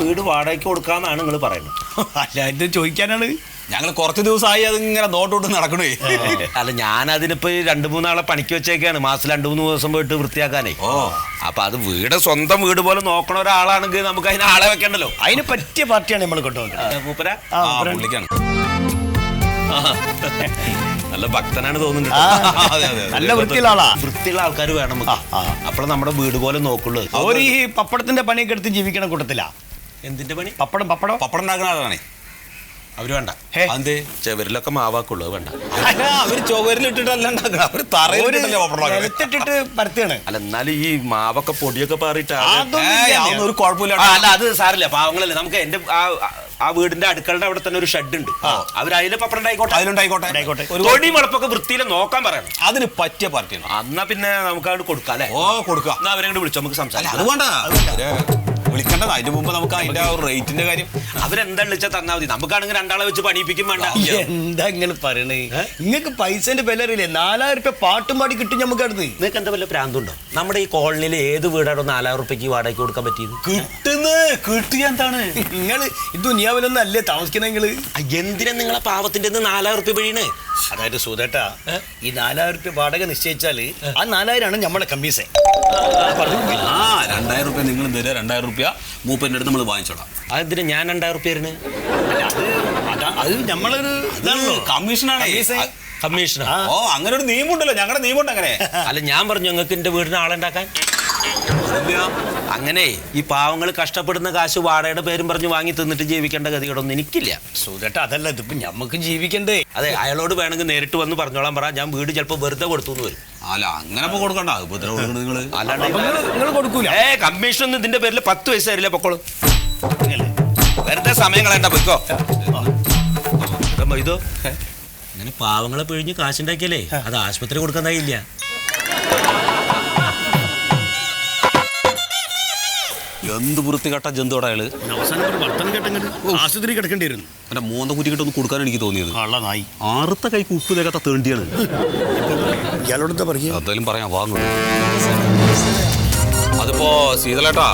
വീട് വാടകയ്ക്ക് കൊടുക്കാന്നാണ് നിങ്ങൾ പറയുന്നത്. അല്ല ഇത് ചോദിക്കാനാണ്. ഞങ്ങൾ കുറച്ച് ദിവസമായി അത് ഇങ്ങനെ നോട്ടോട്ട് നടക്കണേ. അല്ല ഞാൻ അതിനിപ്പോ ഈ രണ്ട് മൂന്നാളെ പണിക്ക് വെച്ചേക്കാണ്. മാസം രണ്ടു മൂന്ന് ദിവസം പോയിട്ട് വൃത്തിയാക്കാനേ. ഓ. അപ്പൊ അത് വീട് സ്വന്തം വീട് പോലെ നോക്കണ ഒരാളാണെങ്കിൽ നമുക്ക് അതിന് ആളെ വെക്കണ്ടല്ലോ. അതിന് പറ്റിയ പാർട്ടിയാണ് നമ്മൾ കൊണ്ടുപോകുന്നത് നല്ല ഭക്തനാണ് തോന്നുന്നുണ്ട് അതെ. നല്ല വൃത്തിയുള്ള ആളാ വൃത്തിയുള്ള ആൾക്കാർ വേണം. അപ്പോൾ നമ്മുടെ വീട് പോലെ നോക്കുള്ളൂ. അവർ ഈ പപ്പടത്തിന്റെ പണിയൊക്കെ എടുത്ത് ജീവിക്കണ കൂട്ടത്തിലാ. എന്തിന്റെ പണി? പപ്പടം പപ്പടം? പപ്പടം ഉണ്ടാക്കുന്ന ആളാണേ. അവർ വേണ്ട. ഹേ. അതെന്തേ? ചെവരിലൊക്കെ മാവാക്കുള്ളൂ അത് വേണ്ട. അല്ല, അവർ ചുവരിലിട്ടിട്ടല്ല ഉണ്ടാക്കണം അവർ പപ്പടം ഉണ്ടാക്കണേ. പരത്തുകയാണ് അല്ല എന്നാലും ഈ മാവൊക്കെ പൊടിയൊക്കെ പാറിയിട്ട് അത് അതൊന്നും ഏയ്, ഇല്ല. അതൊന്നും ഒരു കുഴപ്പമില്ല ആ, അല്ല അത് സാറില്ല പാവങ്ങളല്ലേ. നമുക്ക് എന്റെ ആ ആ വീടിന്റെ അടുക്കളുടെ അവിടെ തന്നെ ഒരു ഷെഡ് ഉണ്ട്. അവർ അതിലെ പപ്പടം ഉണ്ടായിക്കോട്ടെ? അതിലുണ്ടായിക്കോട്ടെ. ഉണ്ടായിക്കോട്ടെ. ഒരു തൊടി മുളപ്പൊക്കെ വൃത്തിയിൽ നോക്കാൻ പറയണം. അതിന് പറ്റിയ പാർട്ടിയാണ്. എന്നാ പിന്നെ നമുക്ക് അവിടെ കൊടുക്കാം അല്ലേ? ഓ കൊടുക്കാം. എന്നാ അവരെ വിളിച്ചു വിളിച്ചോ നമുക്ക് അല്ല സംസാരിക്കാം. അത് വേണ്ട. അവരെ വിളിക്കണ്ടത് അതിന്റെ മുമ്പ് നമുക്ക് അതിന്റെ ആ ഒരു റേറ്റിന്റെ കാര്യം അവരെന്താ വിളിച്ചാൽ തന്നാ മതി നമുക്കാണെങ്കിൽ രണ്ടാളെ വെച്ച് പണിയിപ്പിക്കും വേണ്ട എന്താ ഇങ്ങനെ പറയണേ നിങ്ങൾക്ക് പൈസന്റെ വില അറിയില്ലേ നാലായിരം രൂപ പാട്ടും പാടി കിട്ടും നമുക്ക് അടുത്ത് നിങ്ങൾക്ക് എന്താ വല്ല പ്രാന്തുണ്ടോ നമ്മുടെ ഈ കോളനിയിൽ ഏത് വീടാണോ നാലായിരം റുപ്യക്ക് വാടകയ്ക്ക് കൊടുക്കാൻ പറ്റിയത് കിട്ടുന്ന കിട്ടിയ എന്താണ് നിങ്ങൾ ഇത് ദുനിയാവിലൊന്നും അല്ലേ താമസിക്കുന്ന നിങ്ങൾ ആ, എന്തിനാ നിങ്ങളെ പാവത്തിന്റെ നാലായിരം റുപ്യ പിഴീണ് അതായത് സുധേട്ടാ ഈ നാലായിരം റുപ്യ വാടക നിശ്ചയിച്ചാൽ ആ നാലായിരം ആണ് നമ്മുടെ കമ്മീഷൻ ആ റുപ്യ നിങ്ങൾ തരിക. രണ്ടായിരം റുപ്യ മൂപ്പന്റെ അടുത്ത് നമ്മൾ വാങ്ങിച്ചോളാം. അതെന്തിനാ ഞാൻ രണ്ടായിരം റുപ്യ തരുന്നത് അത് നമ്മളൊരു ഇതാണല്ലോ. കമ്മീഷനാണ്. കമ്മീഷൻ. ഓ അങ്ങനെ ഒരു നിയമമുണ്ടല്ലോ ഞങ്ങളുടെ നിയമമുണ്ട് അങ്ങനെ. അല്ല ഞാൻ പറഞ്ഞു ഞങ്ങൾക്ക് എന്റെ വീടിന് ആളുണ്ടാക്കാൻ. അങ്ങനെ ഈ പാവങ്ങൾ കഷ്ടപ്പെടുന്ന കാശ് വാടയുടെ പേരും പറഞ്ഞ് വാങ്ങി തിന്നിട്ട് ജീവിക്കേണ്ട ഗതികളൊന്നും എനിക്കില്ല. സുധേട്ടാ അതല്ല ഇതിപ്പോ ഞമ്മക്ക് ജീവിക്കണ്ടേ. അതെ അയാളോട് വേണമെങ്കിൽ നേരിട്ട് വന്ന് പറഞ്ഞോളാം പറ. ഞാൻ വീട് ചിലപ്പോ വെറുതെ കൊടുത്തു വരും. അല്ല അങ്ങനെ കൊടുക്കണ്ട. നിങ്ങൾ കൊടുക്കൂല. ഏ കമ്മീഷൻ ഒന്നും ഇതിന്റെ പേരിൽ പത്ത് പൈസ തരില്ല പൊക്കോളൂ. വെറുതെ സമയം കളയണ്ട പൊയ്ക്കോ. ഇതോ? അങ്ങനെ പാവങ്ങളെ പിഴിഞ്ഞ് കാശുണ്ടാക്കിയല്ലേ അത് ആശുപത്രി കൊടുക്കാൻ കൊടുക്കാനായില്ല എന്ത് വൃത്തികെട്ട ജന്തുവട അയാൾ. അവസാനം ഒരു വർത്തം കേട്ടെങ്കിൽ ആശുപത്രി കിടക്കേണ്ടി വരുന്നു മൂന്ന കുറ്റിക്കിട്ടൊന്ന് കൊടുക്കാൻ എനിക്ക് തോന്നിയത്. കള്ള നായി ആറുത്ത കൈക്ക് ഉപ്പ് തേക്കാത്ത തേണ്ടിയാണ്. ഇയാളോട് എന്താ പറയുക? എന്തായാലും പറയാം വാങ്ങും അതിപ്പോ ശീതലേട്ടാ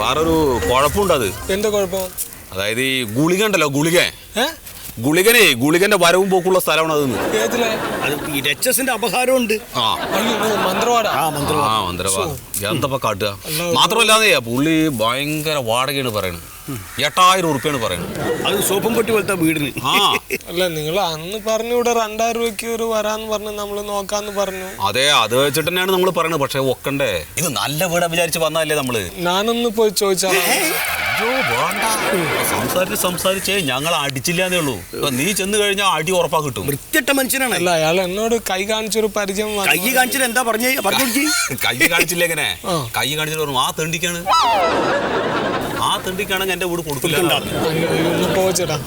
വേറൊരു കുഴപ്പമുണ്ട് അത് എന്താ കുഴപ്പം? അതായത് ഈ ഗുളിക ഉണ്ടല്ലോ ഗുളിക. ഗുളികനെ ഗുളികന്റെ വരവും പോക്കുള്ള സ്ഥലമാണ് അതെന്ന്. ഏതിലെ അത് ഈ രക്ഷസിന്റെ അപഹാരമുണ്ട്. ആ. ആ ആ എന്തപ്പ കാട്ടുക? മാത്രമല്ലാതെ പുള്ളി ഭയങ്കര വാടകയാണ് പറയുന്നത് എട്ടായിരം ഉറുപ്പിയാണ് പറയുന്നത് അത് സോപ്പും പൊട്ടി പോലത്തെ വീടിന്. അല്ല നിങ്ങൾ അന്ന് പറഞ്ഞു ഇവിടെ രണ്ടായിരം രൂപയ്ക്ക് ഒരു വരാന്ന് പറഞ്ഞ് നമ്മൾ നോക്കാന്ന് പറഞ്ഞു. അതെ അത് വെച്ചിട്ട് തന്നെയാണ് നമ്മൾ പറയുന്നത് പക്ഷെ ഒക്കണ്ടേ? ഇത് നല്ല വീടാ വിചാരിച്ച് വന്നതല്ലേ നമ്മൾ? ഞാനൊന്ന് പോയി ചോദിച്ചാൽ വേണ്ട സംസാരിച്ച് സംസാരിച്ചേ ഞങ്ങൾ അടിച്ചില്ലാന്നേ ഉള്ളൂ. ഇപ്പൊ നീ ചെന്ന് കഴിഞ്ഞാൽ അടി ഉറപ്പാ കിട്ടും. വൃത്തിട്ട മനുഷ്യനാണ്. അല്ല അയാൾ എന്നോട് കൈ കാണിച്ചൊരു പരിചയം. കൈ കാണിച്ചിട്ട് എന്താ പറഞ്ഞു? പറഞ്ഞു കൈ കാണിച്ചില്ല എങ്ങനെ കൈ കാണിച്ചിട്ട് പറഞ്ഞു ആ തെണ്ടിക്കാണ്. ആ തെണ്ടിക്കാണെങ്കിൽ എന്റെ വീട് കൊടുക്കില്ല.